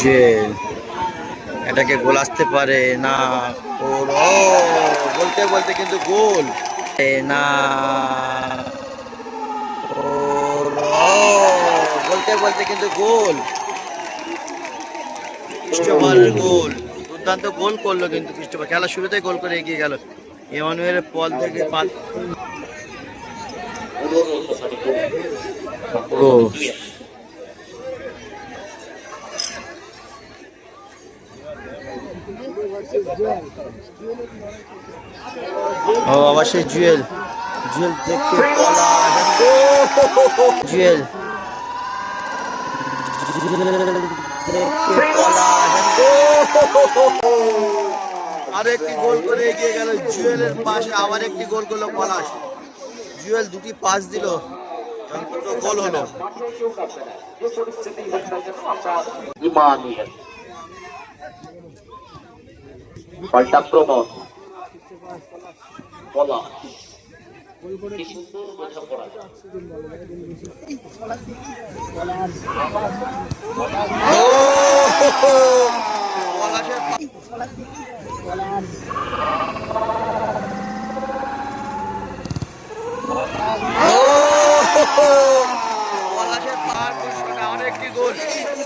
যে এটাকে গোল আসতে পারে, না, গোল, ও, বলতে বলতে কিন্তু গোল। না বলতে বলতে কিন্তু গোল। ক্রিস্টোফারের গোল, দুর্দান্ত গোল করল কিন্তু ক্রিস্টোফার। খেলা শুরুতে গোল করে এগিয়ে গেল। এমানুয়েলের পল থেকে পাত ও ও আবার সেই জুয়েল জুয়েল। দেখতে জুয়েল আরও একটি গোল করে এগিয়ে গেল জুয়েলের পাশে, আবার একটি গোল করল পলাশ। জুয়েল দুটি পাস দিল। দুটো গোল হলো। ইমানুয়েল পাল্টাক্রমণ বলা। কি সুন্দর বোঝাপড়া পলাশের Good.